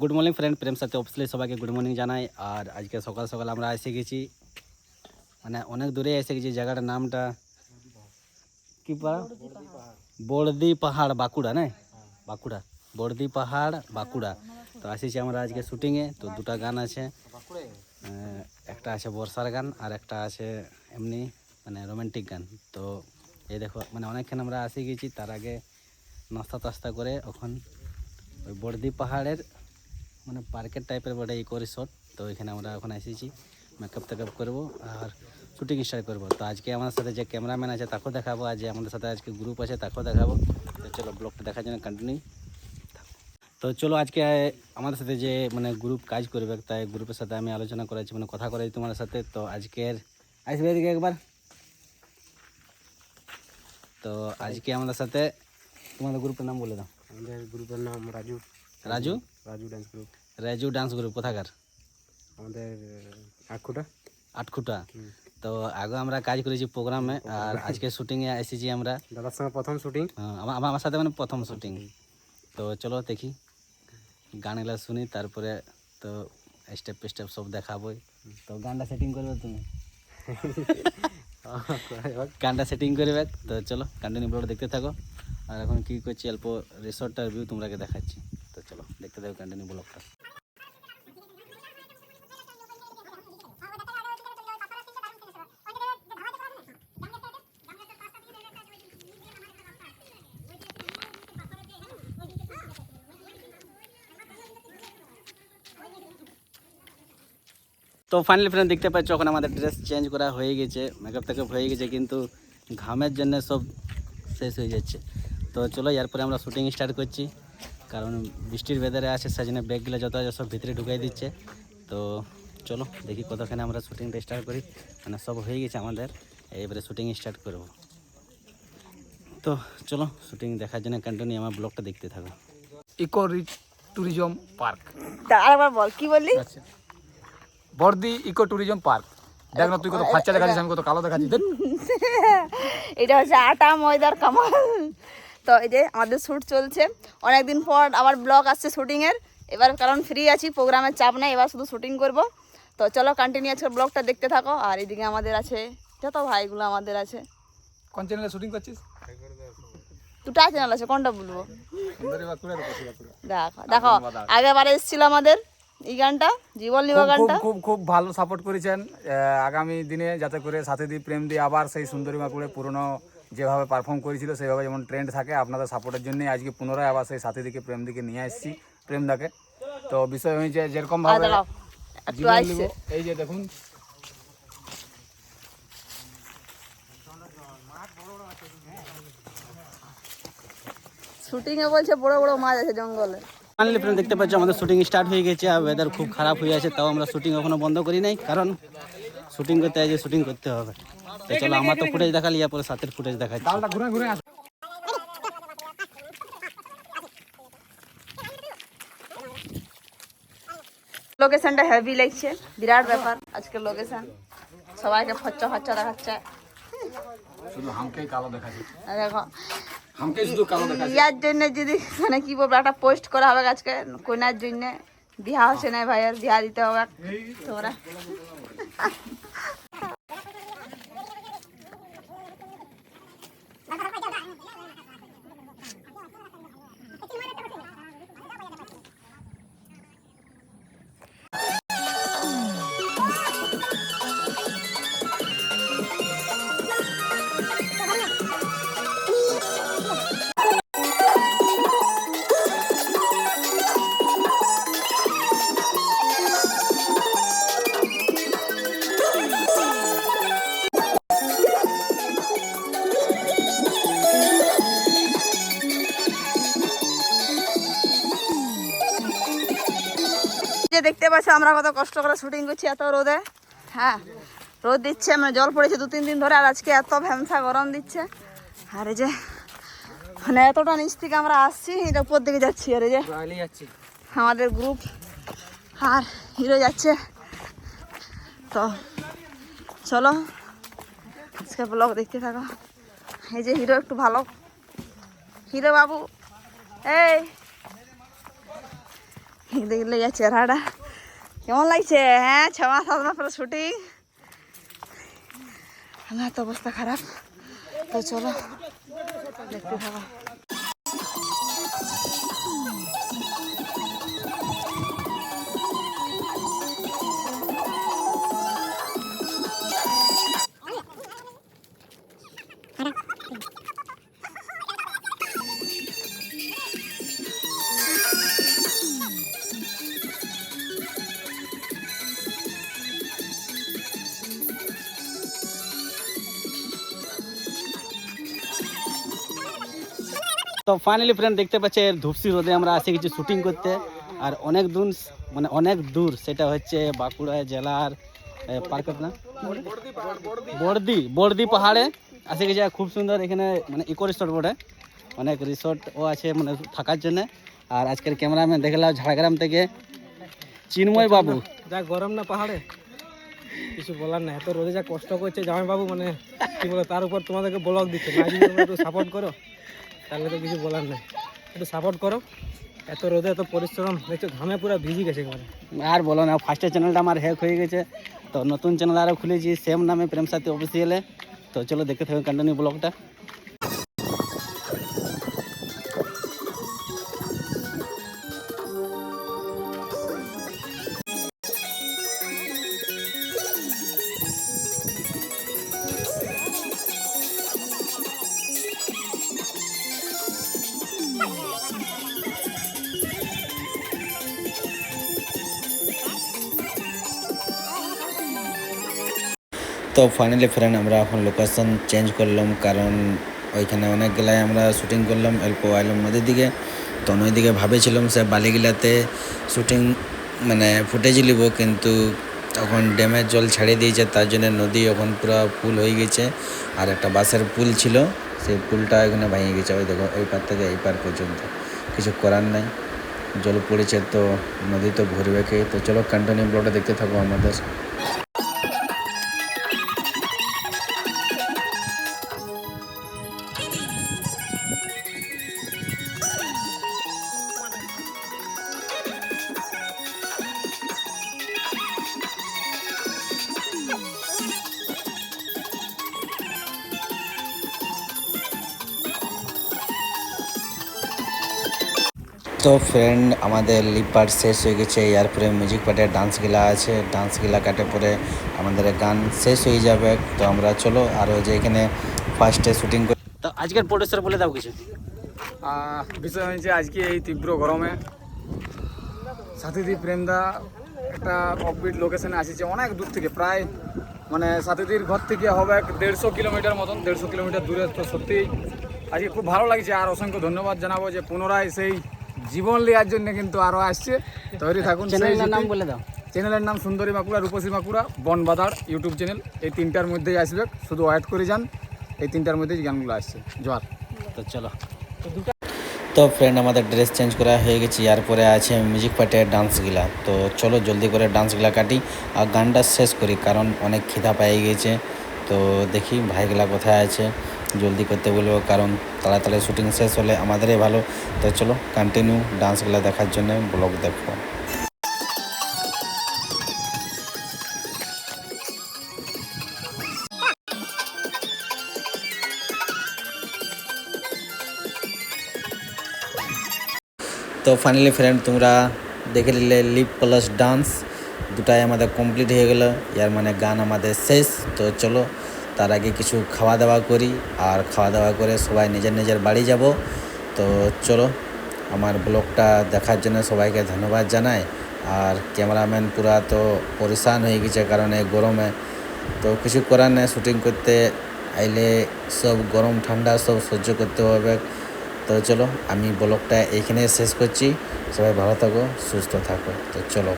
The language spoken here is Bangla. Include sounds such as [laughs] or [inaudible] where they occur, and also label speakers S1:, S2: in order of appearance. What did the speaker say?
S1: গুড মর্নিং ফ্রেন্ড, প্রেম সাথে অফিসিয়ালি সবাইকে গুড মর্নিং জানাই। আর আজকে সকাল সকাল আমরা এসে গেছি। মানে অনেক দূরে এসে গেছি, জায়গাটার নামটা কি পাড়া? বড়দি পাহাড়, বাঁকুড়া, না? বাঁকুড়া। বড়দি পাহাড়, বাঁকুড়া। তো আসেছি আমরা আজকে শুটিংয়ে তো দুটো গান আছে। একটা আছে বর্ষার গান, আর একটা আছে এমনি মানে রোমান্টিক গান। তো এই দেখো মানে অনেকক্ষণ আমরা আসে গেছি, তার আগে নাস্তা টাস্তা করে এখন ওই বড়দি পাহাড়ের মানে পার্কের টাইপের বটে ইকো রিসোর্ট তো এখানে আমরা এখন এসেছি মেকআপ টেকআপ করব আর শুটিং স্টার্ট করব। তো আজকে আমাদের সাথে যে ক্যামেরাম্যান আছে তাকেও দেখাবো। আর যে আমাদের সাথে আজকে গ্রুপ আছে তাকেও দেখাবো। তো চলো ব্লগটা দেখার জন্য কন্টিনিউ তো চলো আজকে আমাদের সাথে যে মানে গ্রুপ কাজ করবে তাই গ্রুপের সাথে আমি আলোচনা করেছি মানে কথা করেছি তোমার সাথে। তো আজকের আসবে এদিকে একবার। তো আজকে আমাদের সাথে তোমাদের গ্রুপের নাম বলে দাও।
S2: আমাদের গ্রুপের নাম Raju.
S1: Raju?
S2: Raju dance group
S1: Raju dance group কোথাকার?
S2: আমাদের আকুটা
S1: আটখুটা তো আগে আমরা কাজ করেছি প্রোগ্রামে আর [laughs] আজকে শুটিংয়ে এসেছি আমরা।
S2: দাদার সঙ্গে প্রথম শুটিং?
S1: হ্যাঁ, আমার আমার- আমার সাথে মানে প্রথম শুটিং। তো চলো দেখি। গানগুলো শুনি তারপরে তো স্টেপ স্টেপ সব দেখাবোই। তো গানটা সেটিং করবে তুমি? [laughs] গানটা সেটিং করবে। তো চলো কন্টিনিউ ব্লগ দেখতে থাকো। আর এখন কি করছি অল্প রিসোর্টটার ভিউ তোমরাকে দেখাচ্ছি। তো চলো দেখতে থাকো কন্টিনিউ ব্লগটা তো ফাইনালি ফ্রেন্ড দেখতে পাচ্ছ এখন আমাদের ড্রেস চেঞ্জ করা হয়ে গেছে মেকআপ টেকআপ হয়ে গেছে কিন্তু ঘামের জন্য সব শেষ হয়ে যাচ্ছে। তো চলো এরপরে আমরা শুটিং স্টার্ট করছি কারণ বৃষ্টির বেদারে আছে সেজন্য ব্যাগগুলো যত আছে সব ভিতরে ঢুকাই দিচ্ছে। তো চলো দেখি কতখানে আমরা শুটিংটা স্টার্ট করি। মানে সব হয়ে গেছে আমাদের এবারে শুটিং স্টার্ট করব। তো চলো শুটিং দেখার জন্য কন্টিনিউ আমার ব্লগটা দেখতে থাকো।
S3: ইকো ট্যুরিজম পার্ক
S4: আরেকবার বল কি বললি?
S3: আচ্ছা। বর্দি ইকো ট্যুরিজম পার্ক। দেখ না তুই কত খরচা দেখাচ্ছিস আমি কত কালো দেখাচ্ছি। [laughs]
S4: এটা হচ্ছে আটা ময়দার কামাল। তো এই যে আমাদের শ্যুট চলছে। অনেকদিন পর আবার ব্লগ আসছে শুটিংয়ের। এবার কারণ ফ্রি আছি প্রোগ্রামের চাপ নেই এবার শুধু শুটিং করব। তো চলো কন্টিনিউ আজকে ব্লগটা দেখতে থাকো। আর এদিকে আমাদের আছে যত ভাইগুলো আমাদের আছে।
S3: কোন চ্যানেলে শুটিং করছিস?
S4: দুটা চ্যানেল আছে কোনটা বলব। দেখো দেখো আগেবার এসেছিল আমাদের। এই গানটা? জীবন লিবা
S3: খুব
S4: গানটা?
S3: খুব খুব ভালো সাপোর্ট করেছেন। আগামী দিনে যাতে করে সাথে দিয়ে প্রেম দিয়ে আবার সেই সুন্দরী বাঁকুড়ে পুরনো যেভাবে পারফর্ম করেছিল সেইভাবে যেমন ট্রেন্ড থাকে আপনাদের সাপোর্টের জন্যই আজকে পুনরায় আবার সেই সাথে দিকে প্রেম দিকে নিয়ে এসেছি প্রেমদাকে। তো বিষয় হয়েছে যেরকম ভাবে
S4: আসছে
S3: লিবো, এই যে দেখুন।
S4: শুটিংয়ে বলছে বড় বড় মাছ আছে জঙ্গলে।
S1: ফাইনালি ফ্রেন্ড দেখতে পাচ্ছ আমাদের শুটিং স্টার্ট হয়ে গেছে আর ওয়েদার খুব খারাপ হয়ে আছে তাও আমরা শুটিং এখনও বন্ধ করি নাই কারণ শুটিং করতে আছে শুটিং করতে হবে। তো চলো আমার তো ফুটেজ দেখালি পরে সাথের ফুটেজ দেখাচ্ছি।
S3: ডালটা ঘুরে ঘুরে
S4: লোকেশনটা হেভি লাগছে বিরাট ব্যাপার। আজকের লোকেশন সবাইকে ফচ্চা ফচ্চা দেখাচ্ছে।
S3: শুধু হামকেই কালো দেখাচ্ছে।
S4: দেখো
S3: হামকে শুধু কালো দেখাচ্ছে
S4: ইয়ার জন্য যদি মানে কি বলব একটা পোস্ট করা হবে আজকে কইনার জন্য বিয়া হচ্ছে না ভাইয়ের বিয়া দিতে হবে তোমরা যে দেখতে পাচ্ছ আমরা কত কষ্ট করে শুটিং করছি এত রোদে। হ্যাঁ রোদ দিচ্ছে মানে জল পড়েছে দু তিন দিন ধরে আর আজকে এত ভ্যামসা গরম দিচ্ছে। আর এই যে মানে এতটা নিচ থেকে আমরা আসছি এটা উপর দিকে যাচ্ছি আর এই যে আমাদের গ্রুপ আর হিরো যাচ্ছে। তো চলো আজকে ব্লগ দেখতে থাকো। এই যে হিরো একটু ভালো। হিরো বাবু এই দেখলে যা চেহারাটা কেমন লাগছে হ্যাঁ ছ মাস সাত মাস পরে শুটিং আমার তো অবস্থা খারাপ তো চলো দেখতে থাকো
S5: তো ফাইনালি ফ্রেন্ড দেখতে পাচ্ছে ধূপসি রোদে আমরা আসে কিছু শুটিং করতে। আর অনেক দূর মানে অনেক দূর সেটা হচ্ছে বাঁকুড়া জেলার পার্কের না বর্দি বর্দি পাহাড়ে আসে গেছে। খুব সুন্দর এখানে মানে ইকো রিসোর্ট বটে। অনেক রিসোর্টও আছে মানে থাকার জন্য। আর আজকের ক্যামেরাম্যান দেখলাম ঝাড়গ্রাম থেকে চিন্ময় বাবু।
S2: যা গরম না পাহাড়ে। কিছু বলার না এত রোদে যা কষ্ট করছে জামাই বাবু মানে কি বলে তার উপর তোমাদেরকে ব্লগ দিচ্ছে। সাপোর্ট করো। তাহলে তো কিছু বলার নাই। একটু সাপোর্ট করো। এত রোদে, এত পরিশ্রম, দেখছ, ঘামে পুরো ভিজি গেছে একেবারে।
S5: আর বলো না ফার্স্টের চ্যানেলটা আমার হ্যাক হয়ে গেছে। তো নতুন চ্যানেল আরও খুলেছি সেম নামে প্রেম সাথী অফিসিয়ালে তো চলো দেখতে থাকবে কন্টিনিউ ব্লগটা তো ফাইনালি ফ্রেন্ড আমরা এখন লোকেশন চেঞ্জ করলাম, কারণ ওইখানে অনেকগুলাই আমরা শুটিং করলাম, অল্প আইলাম নদীর দিকে। তো নদীদিকে ভাবেছিলাম সে বালিগুলাতে শুটিং মানে ফুটেজ নিব কিন্তু তখন ড্যামের জল ছাড়িয়ে দিয়েছে, তার জন্য নদী এখন পুরো ফুল হয়ে গেছে। আর একটা বাসের পুল ছিল, সেই পুলটা এখানে ভেঙে গেছে। ওই দেখো এই পার থেকে এই পার পর্যন্ত। কিছু করার নাই। জল পড়েছে তো নদী তো ভরবে কে। তো চলো কন্টিনিউ ব্লগটা দেখতে থাকো আমাদের। তো ফ্রেন্ড আমাদের লিপ পার্ট শেষ হয়ে গেছে এরপরে মিউজিক পার্টের ডান্সগুলা আছে ডান্সগুলা কাটে পরে আমাদের গান শেষ হয়ে যাবে। তো আমরা চলো আরও যে এখানে ফার্স্টে শুটিং করি। তো আজকের প্রডিউসার বলে দাও কিছু।
S3: বিষয় হয়েছে আজকে এই তীব্র গরমে। সাথীদি প্রেমদা একটা অফবিট লোকেশনে আসছে অনেক দূর থেকে প্রায় মানে সাথীদির ঘর থেকে হবে এক দেড়শো কিলোমিটার মতন দেড়শো কিলোমিটার দূরে। তো সত্যি আজকে খুব ভালো লাগছে। আর অসংখ্য ধন্যবাদ জানাব যে পুনরায় সেই জীবন নেওয়ার জন্য কিন্তু আরও আসছে। তৈরি থাকুন
S5: চ্যানেলের নাম বলে দাও।
S3: চ্যানেলের নাম সুন্দরী মাকুড়া রূপসী বাঁকুড়া বনবাদার ইউটিউব চ্যানেল এই তিনটার মধ্যেই আসবে। শুধু ওয়েট করে যান। এই তিনটার মধ্যেই গানগুলো আসছে। জোয়ার।
S5: তো চলো। তো ফ্রেন্ড আমাদের ড্রেস চেঞ্জ করা হয়ে গেছে। এরপরে আছে মিউজিক পার্টের ডান্সগুলা তো চলো জলদি করে ডান্সগুলা কাটি। আর গানটা শেষ করি কারণ অনেক খিদা পেয়ে গেছে। তো দেখি ভাইগুলা কোথায় আছে। জলদি করতে বলব, কারণ তাড়াতাড়ি শুটিং শেষ হলে আমাদেরই ভালো। তো চলো কন্টিনিউ ডান্সগুলো দেখার জন্য ব্লগ দেখো। তো ফাইনালি ফ্রেন্ড তোমরা দেখে নিলে লিপ প্লাস ডান্স দুটাই আমাদের কমপ্লিট হয়ে গেল ইয়ার মানে গান আমাদের শেষ। তো চলো তার আগে কিছু খাওয়া দাওয়া করি আর খাওয়া দাওয়া করে সবাই নিজের নিজের বাড়ি যাব। তো চলো, আমার ব্লগটা দেখার জন্য সবাইকে ধন্যবাদ জানাই। আর ক্যামেরাম্যান পুরা তো পরিশান হয়ে গেছে কারণ এই গরমে। তো কিছু করার নেই শ্যুটিং করতে আইলে সব গরম, ঠান্ডা সব সহ্য করতে হবে। তো চলো, আমি ব্লগটা এইখানে শেষ করছি। সবাই ভালো থাকো, সুস্থ থাকো। তো চলো।